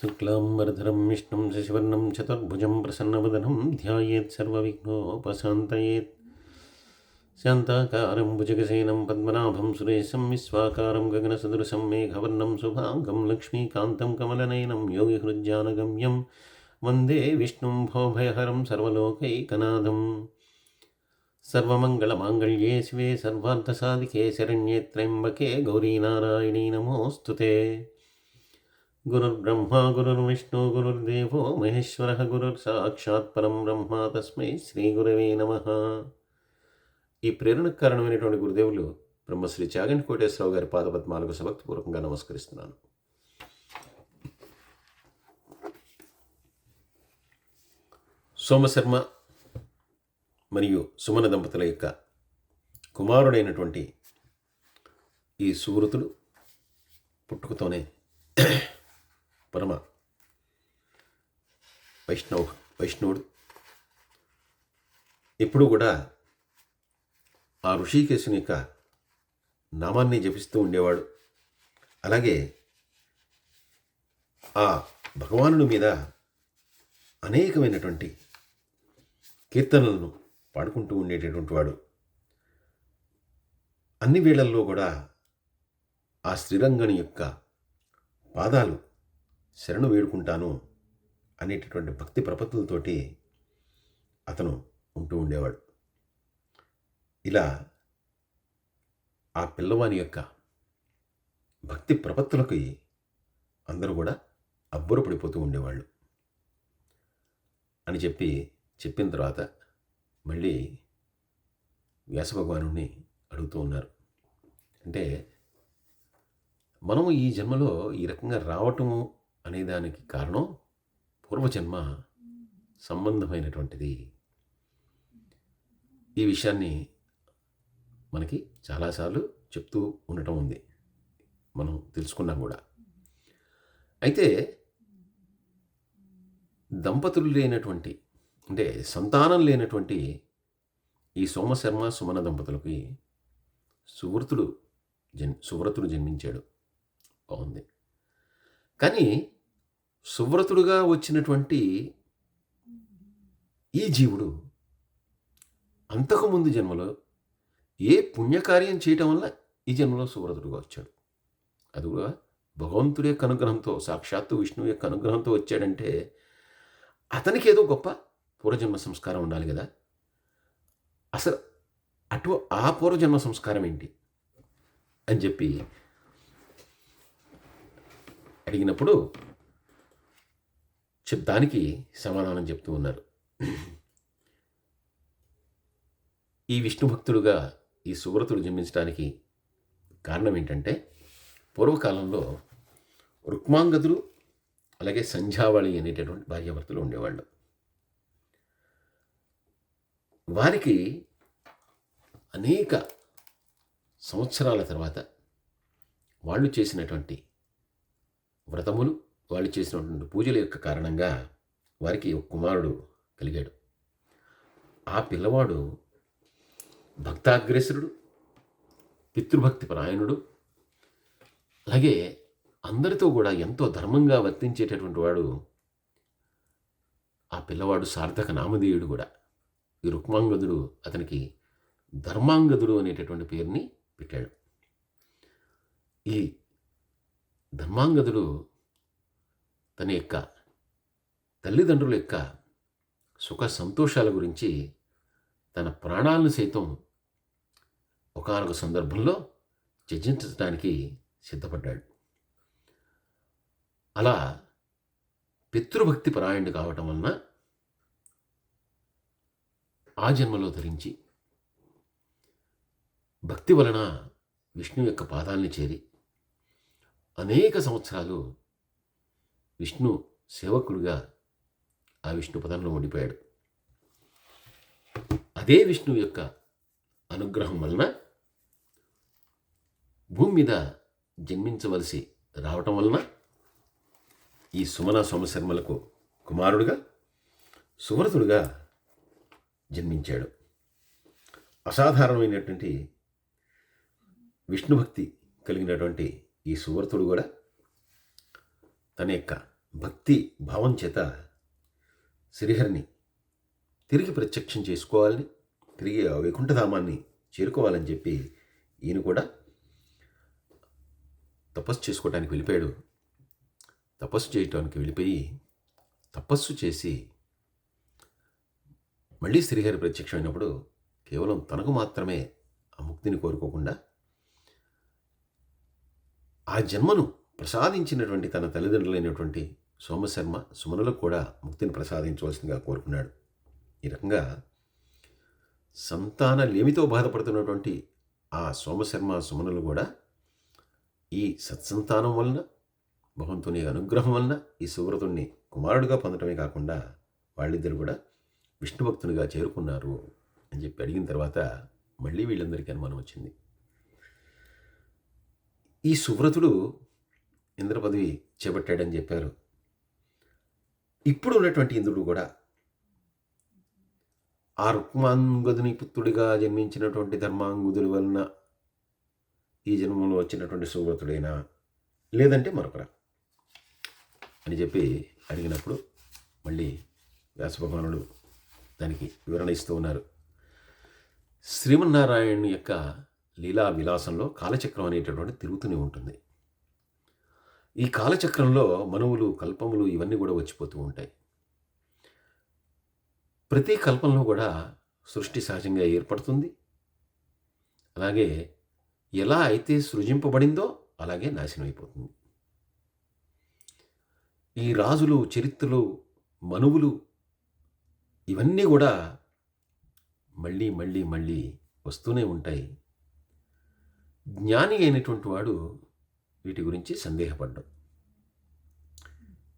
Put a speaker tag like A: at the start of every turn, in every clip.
A: शुक्लाम्बरधरं विष्णुं शशिवर्णं चतुर्भुजं प्रसन्नवदनं ध्यायेत् सर्वविघ्नोपशान्तयेत् शान्ताकारं भुजगसेनं पद्मनाभं सुरेशं विश्वाकारं गगनसदृशं मेघवर्णं शुभाङ्गं लक्ष्मीकान्तं कमलनयनं योगिहृज्जानगम्यं वन्दे विष्णुं भोभयहरं सर्वलोकैकनाथम् सर्वमङ्गलमाङ्गल्ये शिवे सर्वार्थसाधिके शरण्ये त्र्यम्बके गौरीनारायणी नमोऽस्तु ते గురుర్బ్రహ్మ గురుర్విష్ణు గురుర్దేవో మహేశ్వర గురుర్సాక్షాత్ పరం బ్రహ్మ తస్మై శ్రీ గురవే నమ ఈ ప్రేరణకు కారణమైనటువంటి గురుదేవులు బ్రహ్మశ్రీ చాగంటి కోటేశ్వరరావు గారి పాదపద్మాలకు సభక్తిపూర్వకంగా నమస్కరిస్తున్నాను. సోమశర్మ మరియు సుమన దంపతుల యొక్క కుమారుడైనటువంటి ఈ సువృతుడు పుట్టుకతోనే పరమ. వైష్ణవ వైష్ణవుడు. ఎప్పుడూ కూడా ఆ ఋషికేశుని యొక్క నామాన్ని జపిస్తూ ఉండేవాడు. అలాగే ఆ భగవానుడి మీద అనేకమైనటువంటి కీర్తనలను పాడుకుంటూ ఉండేటటువంటి వాడు. అన్ని వేళల్లో కూడా ఆ శ్రీరంగని యొక్క పాదాలు శరణు వేడుకుంటాను అనేటటువంటి భక్తి ప్రపత్తులతోటి అతను ఉంటూ ఉండేవాడు. ఇలా ఆ పిల్లవాని యొక్క భక్తి ప్రపత్తులకి అందరూ కూడా అబ్బురపడిపోతూ ఉండేవాళ్ళు. అని చెప్పి చెప్పిన తర్వాత మళ్ళీ వ్యాస భగవానుని అడుగుతూ ఉన్నారు. అంటే మనం ఈ జన్మలో ఈ రకంగా రావటము అనే దానికి కారణం పూర్వజన్మ సంబంధమైనటువంటిది. ఈ విషయాన్ని మనకి చాలాసార్లు చెప్తూ ఉండటం ఉంది. మనం తెలుసుకున్నాం కూడా. అయితే దంపతులు లేనటువంటి అంటే సంతానం లేనటువంటి ఈ సోమశర్మ సుమన దంపతులకి సువృతుడు జన్ సువ్రతుడు జన్మించాడు. బాగుంది. కానీ సువ్రతుడుగా వచ్చినటువంటి ఈ జీవుడు అంతకుముందు జన్మలో ఏ పుణ్యకార్యం చేయటం వల్ల ఈ జన్మలో సువ్రతుడుగా వచ్చాడు? అది కూడా భగవంతుడి యొక్క అనుగ్రహంతో సాక్షాత్తు విష్ణువు యొక్క అనుగ్రహంతో వచ్చాడంటే అతనికి ఏదో గొప్ప పూర్వజన్మ సంస్కారం ఉండాలి కదా. అసలు అటు ఆ పూర్వజన్మ సంస్కారం ఏంటి అని చెప్పి అడిగినప్పుడు దానికి సమాధానం చెప్తూ ఉన్నారు. ఈ విష్ణు భక్తుడుగా ఈ సువ్రతుడు జన్మించడానికి కారణం ఏంటంటే పూర్వకాలంలో రుక్మాంగదులు అలాగే సంధ్యావళి అనేటటువంటి భార్యాభర్తలు ఉండేవాళ్ళు. వారికి అనేక సంవత్సరాల తర్వాత వాళ్ళు చేసినటువంటి వ్రతములు వాళ్ళు చేసినటువంటి పూజల యొక్క కారణంగా వారికి ఒక కుమారుడు కలిగాడు. ఆ పిల్లవాడు భక్తాగ్రేసరుడు పితృభక్తి పరాయణుడు. అలాగే అందరితో కూడా ఎంతో ధర్మంగా వర్తించేటటువంటి వాడు ఆ పిల్లవాడు సార్థక నామధేయుడు కూడా. ఈ రుక్మాంగదుడు అతనికి ధర్మాంగదుడు అనేటటువంటి పేరుని పెట్టాడు. ఈ ధర్మాంగదుడు తన యొక్క తల్లిదండ్రుల యొక్క సుఖ సంతోషాల గురించి తన ప్రాణాలను సైతం ఒకనొక సందర్భంలో త్యజించడానికి సిద్ధపడ్డాడు. అలా పితృభక్తి పరాయణుడు కావటం వలన ఆ జన్మలో ధరించి భక్తి వలన విష్ణు యొక్క పాదాలని చేరి అనేక సంవత్సరాలు విష్ణు సేవకుడిగా ఆ విష్ణు పదంలో ఉండిపోయాడు. అదే విష్ణు యొక్క అనుగ్రహం వలన భూమి మీద జన్మించవలసి రావటం వలన ఈ సుమన సోమశర్మలకు కుమారుడుగా సువ్రతుడుగా జన్మించాడు. అసాధారణమైనటువంటి విష్ణుభక్తి కలిగినటువంటి ఈ సువర్తుడు కూడా తన యొక్క భక్తి భావం చేత శ్రీహరిని తిరిగి ప్రత్యక్షం చేసుకోవాలని తిరిగి ఆ వైకుంఠధామాన్ని చేరుకోవాలని చెప్పి ఈయన కూడా తపస్సు చేసుకోవడానికి వెళ్ళిపోయాడు. తపస్సు చేయటానికి వెళ్ళిపోయి తపస్సు చేసి మళ్ళీ శ్రీహరి ప్రత్యక్షమైనప్పుడు కేవలం తనకు మాత్రమే ఆ ముక్తిని కోరుకోకుండా ఆ జన్మను ప్రసాదించినటువంటి తన తల్లిదండ్రులైనటువంటి సోమశర్మ సుమనులకు కూడా ముక్తిని ప్రసాదించవలసిందిగా కోరుకున్నాడు. ఈ రకంగా సంతాన లేమితో బాధపడుతున్నటువంటి ఆ సోమశర్మ సుమనులు కూడా ఈ సత్సంతానం వలన భగవంతుని అనుగ్రహం వలన ఈ సువ్రతుణ్ణి కుమారుడిగా పొందటమే కాకుండా వాళ్ళిద్దరు కూడా విష్ణు భక్తునిగా చేరుకున్నారు అని చెప్పి అడిగిన తర్వాత మళ్ళీ వీళ్ళందరికీ అనుమానం వచ్చింది. ఈ సువ్రతుడు ఇంద్ర పదవి చేపట్టాడని చెప్పారు. ఇప్పుడు ఉన్నటువంటి ఇంద్రుడు కూడా ఆ రుక్మాంగదుని పుత్రుడిగా జన్మించినటువంటి ధర్మాంగుదుల వలన ఈ జన్మంలో వచ్చినటువంటి సువ్రతుడైనా లేదంటే మరొకరా అని చెప్పి అడిగినప్పుడు మళ్ళీ వ్యాసభగవానుడు దానికి వివరణ ఇస్తూ ఉన్నారు. శ్రీమన్నారాయణుని యొక్క లీలా విలాసంలో కాలచక్రం అనేటటువంటి తిరుగుతూనే ఉంటుంది. ఈ కాలచక్రంలో మనువులు కల్పములు ఇవన్నీ కూడా వచ్చిపోతూ ఉంటాయి. ప్రతి కల్పంలో కూడా సృష్టి సహజంగా ఏర్పడుతుంది. అలాగే ఎలా అయితే సృజింపబడిందో అలాగే నాశనం అయిపోతుంది ఈ రాజులు చరిత్రలు మనువులు ఇవన్నీ కూడా మళ్ళీ మళ్ళీ మళ్ళీ వస్తూనే ఉంటాయి. జ్ఞాని అయినటువంటి వాడు వీటి గురించి సందేహపడ్డం.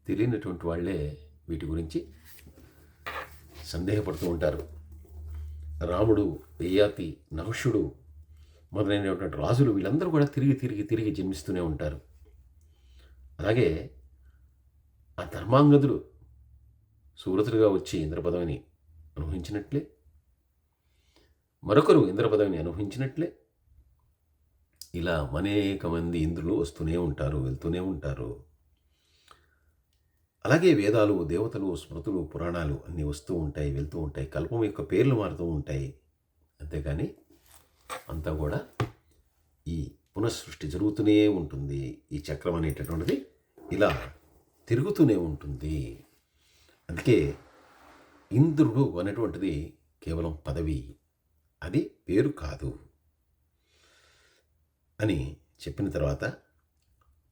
A: తెలియనటువంటి వాళ్ళే వీటి గురించి సందేహపడుతూ ఉంటారు. రాముడు యయాతి నహుషుడు మొదలైనటువంటి రాజులు వీళ్ళందరూ కూడా తిరిగి తిరిగి తిరిగి జన్మిస్తూనే ఉంటారు. అలాగే ఆ ధర్మాంగదులు సువ్రతులుగా వచ్చి ఇంద్రపదవిని అనుభవించినట్లే మరొకరు ఇంద్రపదవిని అనుభవించినట్లే ఇలా అనేక మంది ఇంద్రులు వస్తూనే ఉంటారు వెళ్తూనే ఉంటారు. అలాగే వేదాలు దేవతలు స్మృతులు పురాణాలు అన్నీ వస్తూ ఉంటాయి వెళ్తూ ఉంటాయి. కల్పం యొక్క పేర్లు మారుతూ ఉంటాయి. అంతేగాని అంతా కూడా ఈ పునఃసృష్టి జరుగుతూనే ఉంటుంది. ఈ చక్రం అనేటటువంటిది ఇలా తిరుగుతూనే ఉంటుంది. అందుకే ఇంద్రుడు అనేటువంటిది కేవలం పదవి. అది పేరు కాదు. అని చెప్పిన తర్వాత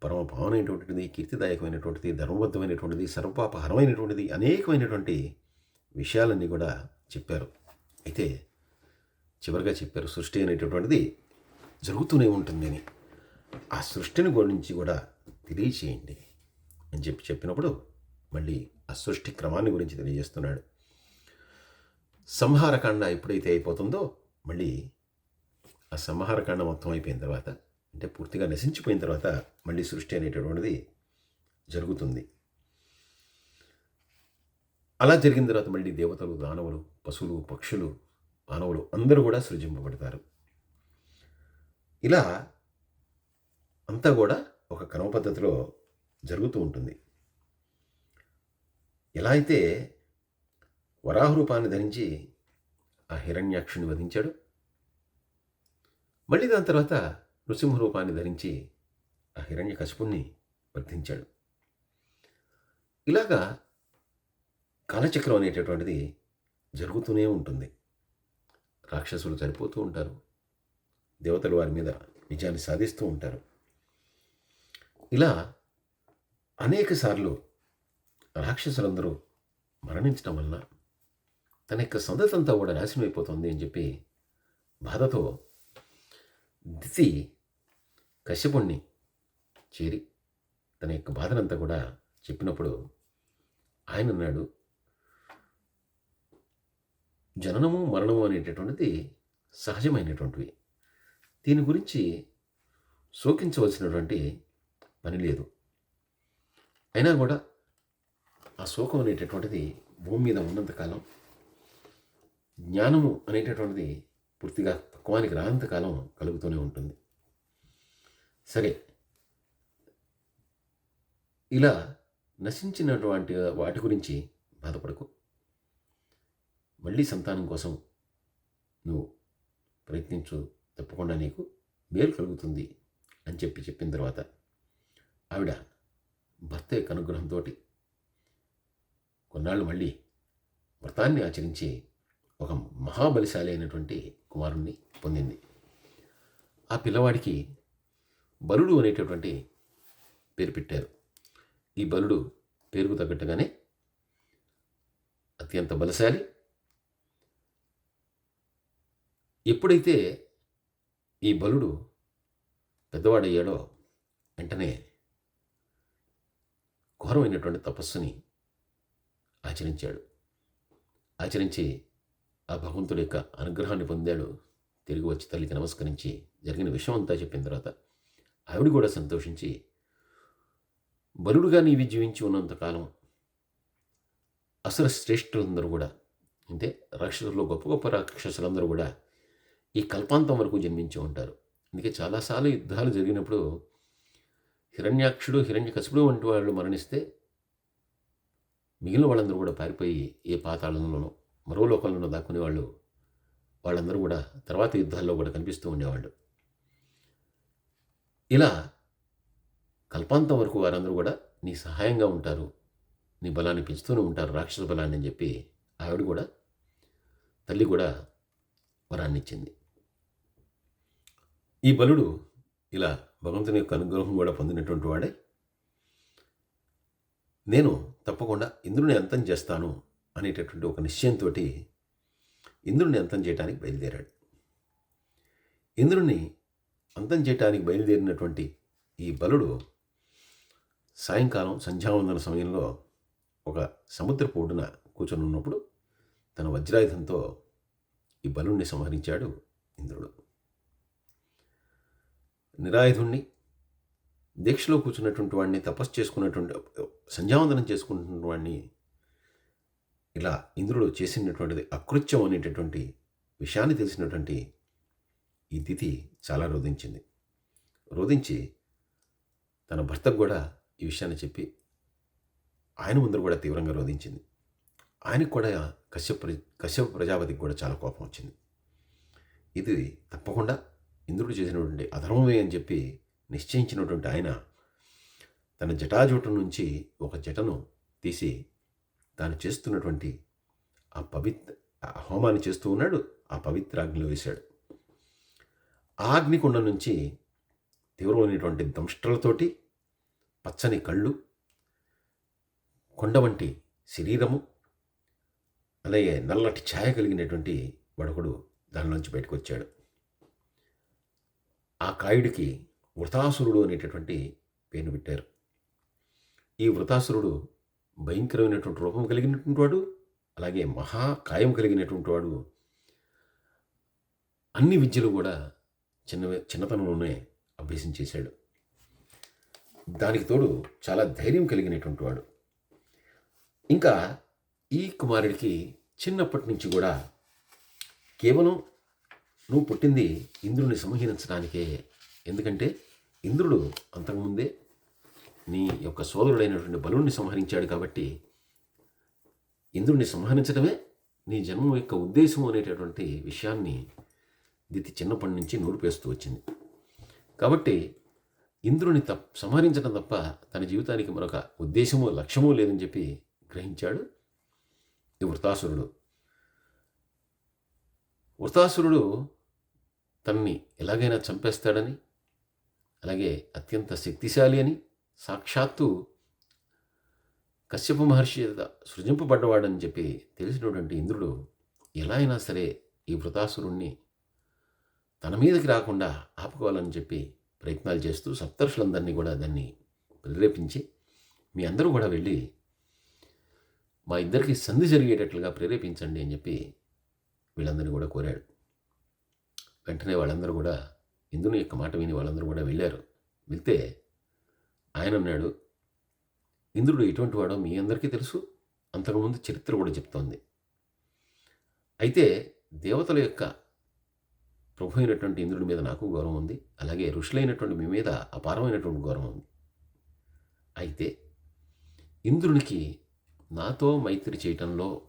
A: పరమ పావనమైనటువంటిది కీర్తిదాయకమైనటువంటిది ధర్మబద్ధమైనటువంటిది సర్వపాపహరమైనటువంటిది అనేకమైనటువంటి విషయాలన్నీ కూడా చెప్పారు. అయితే చివరిగా చెప్పారు సృష్టి అనేటటువంటిది జరుగుతూనే ఉంటుంది అని. ఆ సృష్టిని గురించి కూడా తెలియచేయండి అని చెప్పి చెప్పినప్పుడు మళ్ళీ ఆ సృష్టి క్రమాన్ని గురించి తెలియజేస్తున్నాడు. సంహారకాండ ఎప్పుడైతే అయిపోతుందో మళ్ళీ ఆ సంహారకాండ మొత్తం అయిపోయిన తర్వాత అంటే పూర్తిగా నశించిపోయిన తర్వాత మళ్ళీ సృష్టి అనేటటువంటిది జరుగుతుంది. అలా జరిగిన తర్వాత మళ్ళీ దేవతలు దానవులు పశువులు పక్షులు మానవులు అందరూ కూడా సృజింపబడతారు. ఇలా అంతా కూడా ఒక క్రమ పద్ధతిలో జరుగుతూ ఉంటుంది. ఎలా అయితే వరాహ రూపాన్ని ధరించి ఆ హిరణ్యాక్షుని వధించాడు మళ్ళీ దాని తర్వాత నృసింహ రూపాన్ని ధరించి ఆ హిరణ్య కశుపుణ్ణి వర్ధించాడు. ఇలాగా కాలచక్రం అనేటటువంటిది జరుగుతూనే ఉంటుంది. రాక్షసులు చనిపోతూ ఉంటారు. దేవతలు వారి మీద విజయాన్ని సాధిస్తూ ఉంటారు. ఇలా అనేక సార్లు రాక్షసులందరూ మరణించడం వలన తన యొక్క సందతంతా కూడా నాశనం అయిపోతుంది అని చెప్పి బాధతో దిసి కశ్యపుణ్ణి చేరి తన యొక్క బాధనంతా కూడా చెప్పినప్పుడు ఆయన అన్నాడు జననము మరణము అనేటటువంటిది సహజమైనటువంటివి. దీని గురించి శోకించవలసినటువంటి పని లేదు. అయినా కూడా ఆ శోకం అనేటటువంటిది భూమి మీద ఉన్నంతకాలం జ్ఞానము అనేటటువంటిది పూర్తిగా పక్వానికి రానంతకాలం కలుగుతూనే ఉంటుంది. సరే. ఇలా నశించినటువంటి వాటి గురించి బాధపడకు. మళ్ళీ సంతానం కోసం నువ్వు ప్రయత్నించు తప్పకుండా నీకు మేలు కలుగుతుంది అని చెప్పి చెప్పిన తర్వాత ఆవిడ భర్త యొక్క అనుగ్రహంతో కొన్నాళ్ళు మళ్ళీ వ్రతాన్ని ఆచరించి ఒక మహాబలిశాలి అయినటువంటి కుమారుణ్ణి పొందింది. ఆ పిల్లవాడికి బలుడు అనేటటువంటి పేరు పెట్టారు. ఈ బలుడు పేరుకు తగ్గట్టుగానే అత్యంత బలశాలి. ఎప్పుడైతే ఈ బలుడు పెద్దవాడయ్యాడో వెంటనే ఘోరమైనటువంటి తపస్సుని ఆచరించాడు. ఆచరించి ఆ భగవంతుడి యొక్క అనుగ్రహాన్ని పొందాడు. తిరిగి వచ్చి తల్లికి నమస్కరించి జరిగిన విషయం అంతా చెప్పిన తర్వాత ఆవిడ కూడా సంతోషించి బలుడుగా నీవి జీవించి ఉన్నంతకాలం అసలు శ్రేష్ఠులందరూ కూడా అంటే రాక్షసుల్లో గొప్ప గొప్ప రాక్షసులందరూ కూడా ఈ కల్పాంతం వరకు జన్మించి ఉంటారు. అందుకే చాలాసార్లు యుద్ధాలు జరిగినప్పుడు హిరణ్యాక్షుడు హిరణ్యకశిపుడు వంటి వాళ్ళు మరణిస్తే మిగిలిన వాళ్ళందరూ కూడా పారిపోయి ఏ పాతాళంలోనో మరో లోకంలోనో దాక్కునే వాళ్ళు వాళ్ళందరూ కూడా తర్వాత యుద్ధాల్లో కూడా కనిపిస్తూ ఉండేవాళ్ళు. ఇలా కల్పాంతం వరకు వారందరూ కూడా నీ సహాయంగా ఉంటారు నీ బలాన్ని పెంచుతూనే ఉంటారు రాక్షస బలాన్ని అని చెప్పి ఆవిడ కూడా తల్లి కూడా వరాన్ని ఇచ్చింది ఈ బలుడు ఇలా భగవంతుని యొక్క అనుగ్రహం కూడా పొందినటువంటి వాడే. నేను తప్పకుండా ఇంద్రుని అంతం చేస్తాను అనేటటువంటి ఒక నిశ్చయంతో ఇంద్రుణ్ణి అంతం చేయడానికి బయలుదేరాడు. ఇంద్రుణ్ణి అంతం చేయడానికి బయలుదేరినటువంటి ఈ బలుడు సాయంకాలం సంధ్యావందన సమయంలో ఒక సముద్రపు ఒడ్డున కూర్చొని ఉన్నప్పుడు తన వజ్రాయుధంతో ఈ బలుణ్ణి సంహరించాడు ఇంద్రుడు. నిరాయుధుణ్ణి దీక్షలో కూర్చున్నటువంటి వాడిని తపస్సు చేసుకున్నటువంటి సంధ్యావందనం చేసుకున్నటువంటి వాడిని ఇలా ఇంద్రుడు చేసినటువంటిది అకృత్యం అనేటటువంటి విషయాన్ని తెలిసినటువంటి ఈ తిథి చాలా రోధించింది. రోధించి తన భర్తకు కూడా ఈ విషయాన్ని చెప్పి ఆయన ముందర కూడా తీవ్రంగా రోధించింది. ఆయనకు కూడా కశ్యప కశ్యప ప్రజాపతికి కూడా చాలా కోపం వచ్చింది. ఇది తప్పకుండా ఇంద్రుడు చేసినటువంటి అధర్మమే అని చెప్పి నిశ్చయించినటువంటి ఆయన తన జటాజూటం నుంచి ఒక జటను తీసి తాను చేస్తున్నటువంటి ఆ పవిత్ర ఆ హోమాన్ని చేస్తూ ఉన్నాడు ఆ పవిత్ర అగ్నిలో వేశాడు. ఆ అగ్నికుండ నుంచి తీవ్రమైనటువంటి దంష్ట్రలతోటి పచ్చని కళ్ళు కొండ వంటి శరీరము అలాగే నల్లటి ఛాయ కలిగినటువంటి వడకుడు దానిలోంచి బయటకు వచ్చాడు. ఆ కాయుడికి వృతాసురుడు అనేటటువంటి పేరు పెట్టారు. ఈ వృతాసురుడు భయంకరమైనటువంటి రూపం కలిగినటువంటి వాడు అలాగే మహాకాయం కలిగినటువంటి వాడు. అన్ని విద్యలు కూడా చిన్న చిన్నతనంలోనే అభ్యసించేశాడు దానికి తోడు చాలా ధైర్యం కలిగినటువంటి వాడు. ఇంకా ఈ కుమారుడికి చిన్నప్పటి నుంచి కూడా కేవలం నువ్వు పుట్టింది ఇంద్రుని సంహరించడానికే. ఎందుకంటే ఇంద్రుడు అంతకుముందే నీ యొక్క సోదరుడైనటువంటి బలుణ్ణి సంహరించాడు కాబట్టి ఇంద్రుడిని సంహరించడమే నీ జన్మ యొక్క ఉద్దేశం అనేటటువంటి విషయాన్ని దితి చిన్నప్పటి నుంచి నూరిపేస్తూ వచ్చింది. కాబట్టి ఇంద్రుని తప్ సంహరించడం తప్ప తన జీవితానికి మరొక ఉద్దేశమో లక్ష్యమో లేదని చెప్పి గ్రహించాడు ఈ వృతాసురుడు వృతాసురుడు తనని ఎలాగైనా చంపేస్తాడని అలాగే అత్యంత శక్తిశాలి అని సాక్షాత్తు కశ్యప మహర్షి సృజింపబడ్డవాడని చెప్పి తెలిసినటువంటి ఇంద్రుడు ఎలా అయినా సరే ఈ వృతాసురుణ్ణి తన మీదకి రాకుండా ఆపుకోవాలని చెప్పి ప్రయత్నాలు చేస్తూ సప్తర్షులందరినీ కూడా దాన్ని ప్రేరేపించి మీ అందరూ కూడా వెళ్ళి మా ఇద్దరికి సంధి జరిగేటట్లుగా ప్రేరేపించండి అని చెప్పి వీళ్ళందరినీ కూడా కోరాడు. వెంటనే వాళ్ళందరూ కూడా ఇందుని యొక్క మాట విని వాళ్ళందరూ కూడా వెళ్ళారు. వెళ్తే ఆయన అన్నాడు ఇంద్రుడు ఎటువంటి వాడో మీ అందరికీ తెలుసు. అంతకుముందు చరిత్ర కూడా చెప్తోంది. అయితే దేవతల యొక్క ప్రభు అయినటువంటి ఇంద్రుడి మీద నాకు గౌరవం ఉంది. అలాగే ఋషులైనటువంటి మీ మీద అపారమైనటువంటి గౌరవం ఉంది. అయితే ఇంద్రునికి నాతో మైత్రి చేయటంలో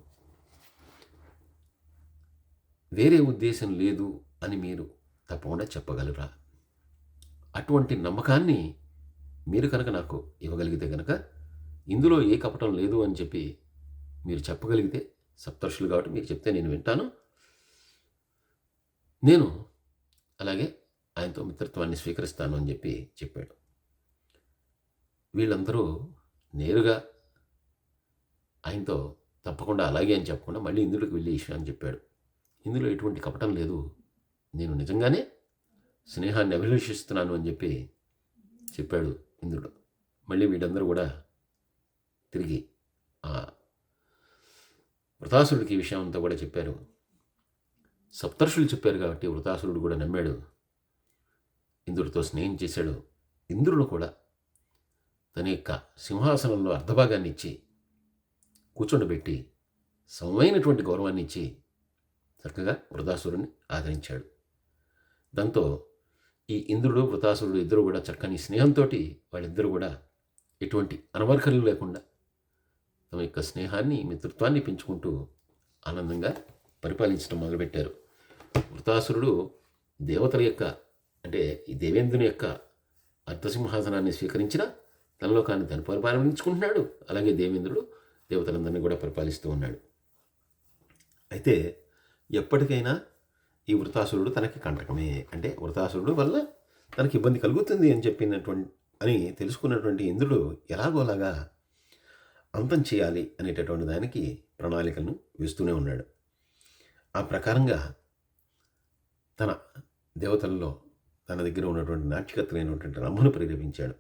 A: వేరే ఉద్దేశం లేదు అని మీరు తప్పకుండా చెప్పగలరా? అటువంటి నమ్మకాన్ని మీరు కనుక నాకు ఇవ్వగలిగితే కనుక ఇందులో ఏ కపటం లేదు అని చెప్పి మీరు చెప్పగలిగితే సప్తర్షులు కాబట్టి మీరు చెప్తే నేను వింటాను. నేను అలాగే ఆయనతో మిత్రత్వాన్ని స్వీకరిస్తాను అని చెప్పి చెప్పాడు. వీళ్ళందరూ నేరుగా ఆయనతో తప్పకుండా అలాగే అని చెప్పకుండా మళ్ళీ ఇంద్రుడికి వెళ్ళి విషయాన్ని చెప్పాడు. ఇందులో ఎటువంటి కపటం లేదు. నేను నిజంగానే స్నేహాన్ని అభిలషిస్తున్నాను అని చెప్పి చెప్పాడు. ఇంద్రుడు. మళ్ళీ వీళ్ళందరూ కూడా తిరిగి ఆ వృతాసురుడికి ఈ విషయం అంతా కూడా చెప్పారు. సప్తర్షులు చెప్పారు కాబట్టి వృతాసురుడు కూడా నమ్మాడు. ఇంద్రుడితో స్నేహం చేశాడు. ఇంద్రుడు కూడా తన యొక్క సింహాసనంలో అర్ధభాగాన్ని ఇచ్చి కూర్చుండబెట్టి సమమైనటువంటి గౌరవాన్ని ఇచ్చి చక్కగా వృధాసురుడిని ఆదరించాడు. దాంతో ఈ ఇంద్రుడు వృతాసురుడు ఇద్దరు కూడా చక్కని స్నేహంతో వాళ్ళిద్దరూ కూడా ఎటువంటి అనవర్కలు లేకుండా తమ యొక్క స్నేహాన్ని మిత్రత్వాన్ని పెంచుకుంటూ ఆనందంగా పరిపాలించడం మొదలుపెట్టారు. వృతాసురుడు దేవతల యొక్క అంటే ఈ దేవేంద్రుని యొక్క అర్ధసింహాసనాన్ని స్వీకరించిన తనలో కానీ తను పరిపాలించుకుంటున్నాడు అలాగే దేవేంద్రుడు దేవతలందరినీ కూడా పరిపాలిస్తూ ఉన్నాడు. అయితే ఎప్పటికైనా ఈ వృతాసురుడు తనకి కంటకమే. అంటే వృతాసురుడు వల్ల తనకి ఇబ్బంది కలుగుతుంది అని చెప్పినటువంటి అని తెలుసుకున్నటువంటి ఇంద్రుడు ఎలాగోలాగా అంతం చేయాలి అనేటటువంటి దానికి ప్రణాళికలను వేస్తూనే ఉన్నాడు. ఆ ప్రకారంగా తన దేవతల్లో తన దగ్గర ఉన్నటువంటి నాట్యకత్రైనటువంటి రంభను ప్రేరేపించాడు.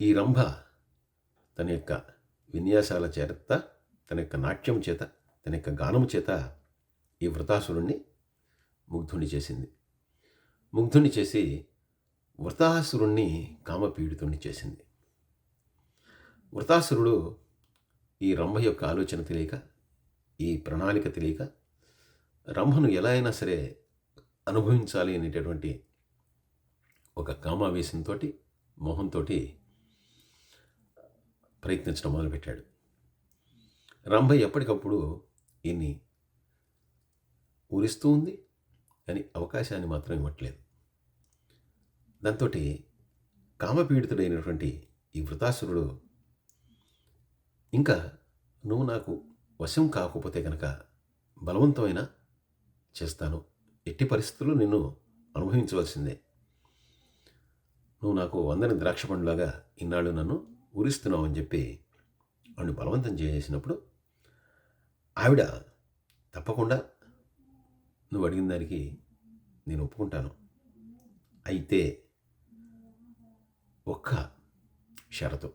A: ఈ రంభ తన యొక్క విన్యాసాల చేత తన యొక్క నాట్యం చేత తన యొక్క గానము చేత ఈ వృతాసురుణ్ణి ముగ్ధుని చేసింది. ముగ్ధుని చేసి వృతాసురుణ్ణి కామపీడితుణ్ణి చేసింది. వృతాసురుడు ఈ రంభ యొక్క ఆలోచన తెలియక ఈ ప్రణాళిక తెలియక రంభను ఎలా అయినా సరే అనుభవించాలి అనేటటువంటి ఒక కామావేశంతో మోహంతో ప్రయత్నించడం మొదలుపెట్టాడు. రంభ ఎప్పటికప్పుడు ఈయన్ని ఊరిస్తూ ఉంది కానీ అవకాశాన్ని మాత్రం ఇవ్వట్లేదు. దాంతో కామపీడితుడైనటువంటి ఈ వృతాసురుడు ఇంకా నువ్వు నాకు వశం కాకపోతే కనుక బలవంతమైన చేస్తాను. ఎట్టి పరిస్థితుల్లో నిన్ను అనుభవించవలసిందే. నువ్వు నాకు వందని ద్రాక్ష పండులాగా ఇన్నాళ్ళు నన్ను ఊరిస్తున్నావు అని చెప్పి వాడిని బలవంతం చేసినప్పుడు ఆవిడ తప్పకుండా నువ్వు అడిగిన దానికి నేను ఒప్పుకుంటాను. అయితే ఒక్క షరతు.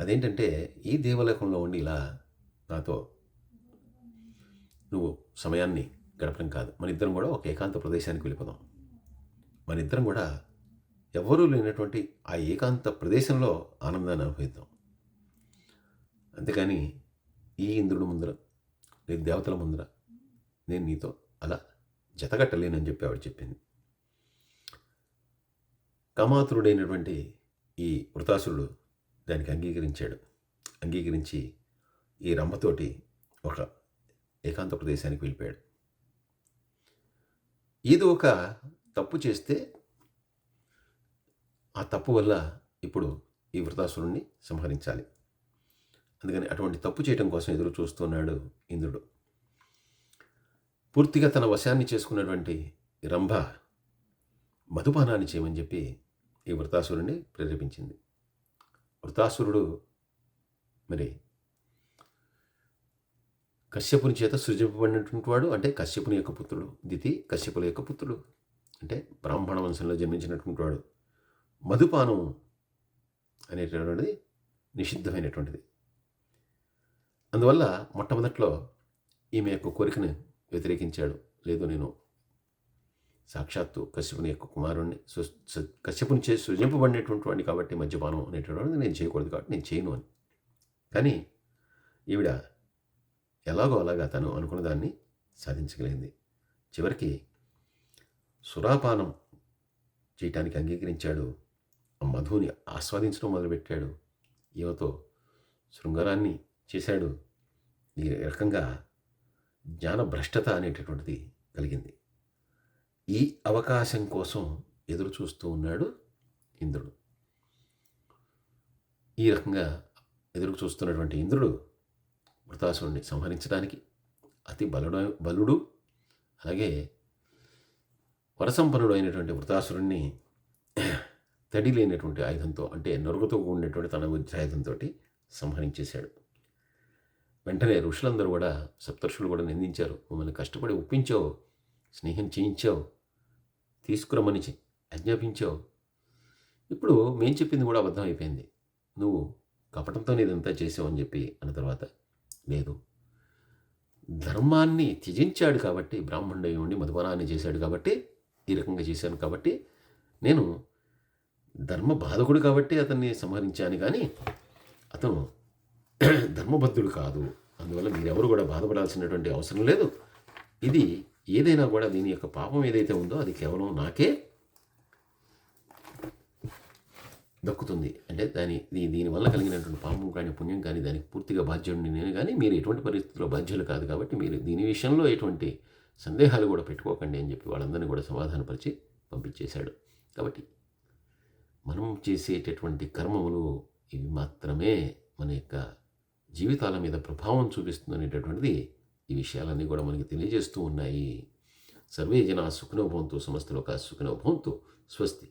A: అదేంటంటే ఈ దేవలోకంలో ఉండి ఇలా నాతో నువ్వు సమయాన్ని గడపడం కాదు. మన ఇద్దరం కూడా ఒక ఏకాంత ప్రదేశానికి వెళ్ళిపోదాం. మన ఇద్దరం కూడా ఎవరూ లేనటువంటి ఆ ఏకాంత ప్రదేశంలో ఆనందాన్ని అనుభవిద్దాం. అంతేకాని ఈ ఇంద్రుడు ముందర లేదు దేవతల ముందర నేను నీతో అలా జతగట్టలేనని చెప్పి ఆవిడ చెప్పింది. కామాతురుడైనటువంటి ఈ వృతాసురుడు దానికి అంగీకరించాడు. అంగీకరించి ఈ రమ్మతోటి ఒక ఏకాంత ప్రదేశానికి వెళ్ళిపోయాడు. ఏదో ఒక తప్పు చేస్తే ఆ తప్పు వల్ల ఇప్పుడు ఈ వృతాసురుణ్ణి సంహరించాలి. అందుకని అటువంటి తప్పు చేయడం కోసం ఎదురు చూస్తున్నాడు ఇంద్రుడు. పూర్తిగా తన వశాన్ని చేసుకున్నటువంటి రంభ మధుపానాన్ని చేయమని చెప్పి ఈ వృతాసురుణ్ణి ప్రేరేపించింది. వృతాసురుడు మరి కశ్యపుని చేత సృజింపబడినటువంటి వాడు అంటే కశ్యపుని యొక్క పుత్రుడు. దితి కశ్యపుల యొక్క పుత్రుడు. అంటే బ్రాహ్మణ వంశంలో జన్మించినటువంటి వాడు. మధుపానం అనేటటువంటిది నిషిద్ధమైనటువంటిది. అందువల్ల మొట్టమొదట్లో ఈమె యొక్క కోరికను వ్యతిరేకించాడు. లేదు నేను సాక్షాత్తు కశ్యపుని యొక్క కుమారుణ్ణి సు- కశ్యపుని చేసి సృజింపబడినటువంటి వాడిని కాబట్టి మద్యపానం అనేటటువంటి నేను చేయకూడదు కాబట్టి నేను చేయను అని. కానీ ఈవిడ ఎలాగో అలాగా తను అనుకున్న దాన్ని సాధించగలిగింది. చివరికి సురాపానం చేయటానికి అంగీకరించాడు. ఆ మధుని ఆస్వాదించడం మొదలుపెట్టాడు. ఈమెతో శృంగారాన్ని చేశాడు. ఈ రకంగా జ్ఞానభ్రష్టత అనేటటువంటిది కలిగింది. ఈ అవకాశం కోసం ఎదురు చూస్తూ ఉన్నాడు ఇంద్రుడు. ఈ రకంగా ఎదురు చూస్తున్నటువంటి ఇంద్రుడు వృతాసురుణ్ణి సంహరించడానికి అతి బలుడు బలుడు అలాగే వరసంపన్నుడు అయినటువంటి వృతాసురుణ్ణి తడి లేనటువంటి ఆయుధంతో అంటే నొరుగుతో కూడినటువంటి తన వజ్రాయుధంతో సంహరించేశాడు. వెంటనే ఋషులందరూ కూడా సప్తర్షులు కూడా నిందించారు. మమ్మల్ని కష్టపడి ఒప్పించావు స్నేహం చేయించావు తీసుకురమ్మని ఆజ్ఞాపించావు. ఇప్పుడు మేం చెప్పింది కూడా అబద్ధం అయిపోయింది. నువ్వు కపటంతో ఇదంతా చేసావు అని చెప్పి అన్న తర్వాత లేదు. ధర్మాన్ని త్యజించాడు కాబట్టి బ్రాహ్మణుడై ఉండి మధుబనాన్ని చేశాడు కాబట్టి ఈ రకంగా చేశాను కాబట్టి నేను ధర్మ బాధకుడు కాబట్టి అతన్ని సంహరించాను. కానీ అతను ధర్మబద్ధుడు కాదు. అందువల్ల మీరెవరు కూడా బాధపడాల్సినటువంటి అవసరం లేదు. ఇది ఏదైనా కూడా దీని యొక్క పాపం ఏదైతే ఉందో అది కేవలం నాకే దక్కుతుంది. అంటే దాని దీ దీనివల్ల కలిగినటువంటి పాపం కానీ పుణ్యం కానీ దానికి పూర్తిగా బాధ్యుడిని నేను కానీ మీరు ఎటువంటి పరిస్థితుల్లో బాధ్యులు కాదు కాబట్టి మీరు దీని విషయంలో ఎటువంటి సందేహాలు కూడా పెట్టుకోకండి అని చెప్పి వాళ్ళందరినీ కూడా సమాధానపరిచి పంపించేశాడు. కాబట్టి మనం చేసేటటువంటి కర్మములు ఇవి మాత్రమే మన యొక్క జీవితాల మీద ప్రభావం చూపిస్తుంది అనేటటువంటిది ఈ విషయాలన్నీ కూడా మనకి తెలియజేస్తూ ఉన్నాయి. సర్వే జన సుఖనోభవంతో భవంతు ఒక సుఖనోభవంతో స్వస్తి.